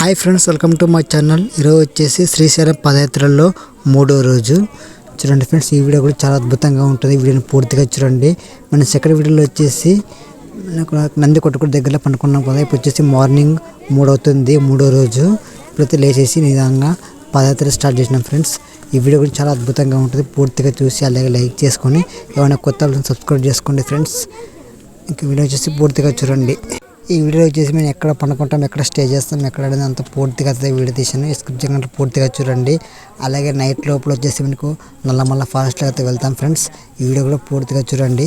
Hi friends welcome to my channel. ఈరోజు వచ్చేసి శ్రీశైలం పదయాత్రలో మూడో రోజు. చూడండి ఫ్రెండ్స్ ఈ వీడియో కూడా చాలా అద్భుతంగా ఉంటుంది. వీడియోని పూర్తిగా చూడండి. మన సెకండ్ వీడియోలో వచ్చేసి నంది కొట్టుకుడు దగ్గరలో పండుకున్నాం కదా. ఇప్పుడు వచ్చేసి మార్నింగ్ మూడు అవుతుంది మూడో రోజు. ఇప్పుడైతే లేచేసి నిదానంగా పదయాత్ర స్టార్ట్ చేసినాం ఫ్రెండ్స్. ఈ వీడియో కూడా చాలా అద్భుతంగా ఉంటుంది. పూర్తిగా చూసి అలాగే లైక్ చేసుకొని ఏమైనా కొత్త సబ్స్క్రైబ్ చేసుకోండి ఫ్రెండ్స్. ఇంకా వీడియో వచ్చేసి పూర్తిగా చూడండి. ఈ వీడియో వచ్చేసి మేము ఎక్కడ పండుకుంటాం ఎక్కడ స్టే చేస్తాం ఎక్కడ అనేది అంత పూర్తిగా అయితే వీడియో తీసాను స్క్రిప్ట్ చేయకుండా పూర్తిగా చూడండి. అలాగే నైట్ లోపల వచ్చేసి మీకు నల్లమల్ల ఫారెస్ట్లో అయితే వెళ్తాం ఫ్రెండ్స్. ఈ వీడియో కూడా పూర్తిగా చూడండి.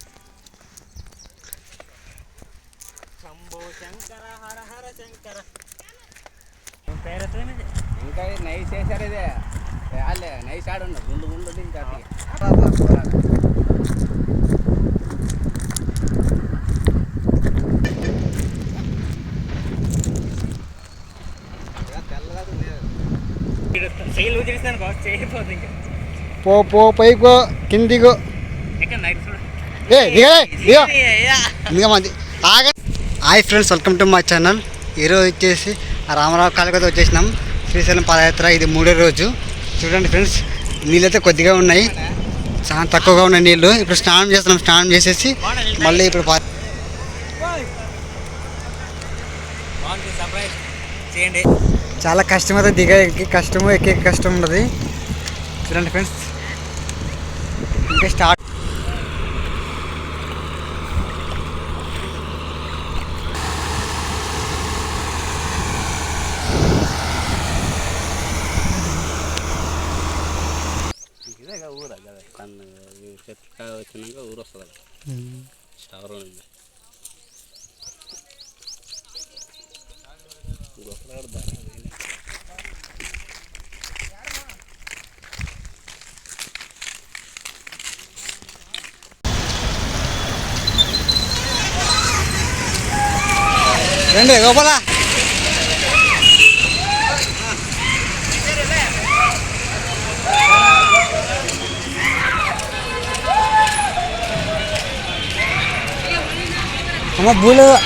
ఇంకా నైస్ వేసారు ఇదే. వాళ్ళే నైస్ ఆడున్న గుండు గుండు ఇంకా పో పో పైకో కిందిగో ఎక్కడ నైట్ చూడు. ఏ దిగా దిగా ఇంకా మంది. ఆగ. Hi friends welcome to my channel. ఈరోజు వచ్చేసి రామరావు కాలకత వచ్చేసినాం. శ్రీశైలం పాదయాత్ర ఇది మూడో రోజు. చూడండి ఫ్రెండ్స్ నీళ్ళైతే కొద్దిగా ఉన్నాయి. చాలా తక్కువగా ఉన్నాయి నీళ్ళు. ఇప్పుడు స్నానం చేస్తున్నాం. స్నానం చేసేసి మళ్ళీ ఇప్పుడు పా- చేయండి చాలా కష్టం అయితే దిగ ఎక్కి కష్టము ఎక్కే కష్టం ఉండదు. చూడండి ఫ్రెండ్స్ ఇంకా స్టార్ట్ ఇదే ఊరా కదా చెట్టు వచ్చినాక ఊరు వస్తుంది స్టవర్ ఉంది. రండి గోపాల Kamu boleh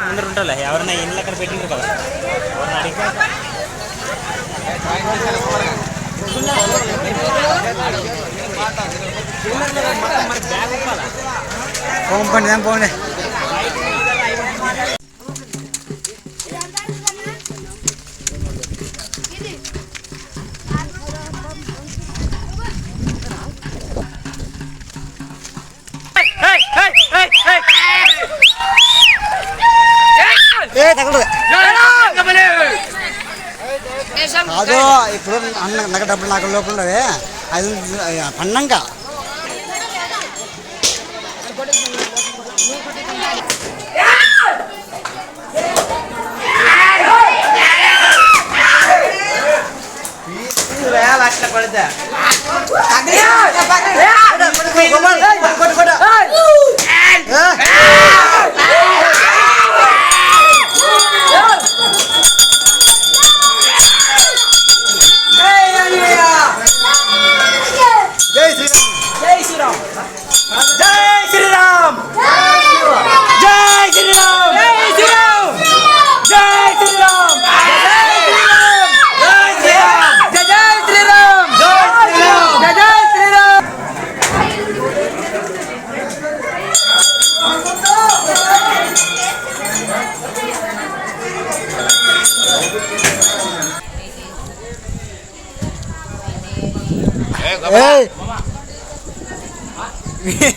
ముందర ఉంటాలే ఎవరైనా ఇండ్లు అక్కడ పెట్టిండ్రు కదా? ఎవరిని అడిగితే? మరి బ్యాగ్ ఒప్పాలా పోండి. ఏ తగలదు కాదు ఇప్పుడు అన్న నాకు డబ్బులు నాకు లోపల ఉన్నవే అది పన్నాక అట్లా పడితే ఏ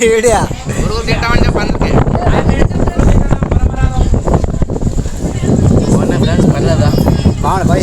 వీడియా ఊరు తింటామని చెప్పి అందుకే ఫ్రెండ్స్ పర్లేదా బాగుంది బాగా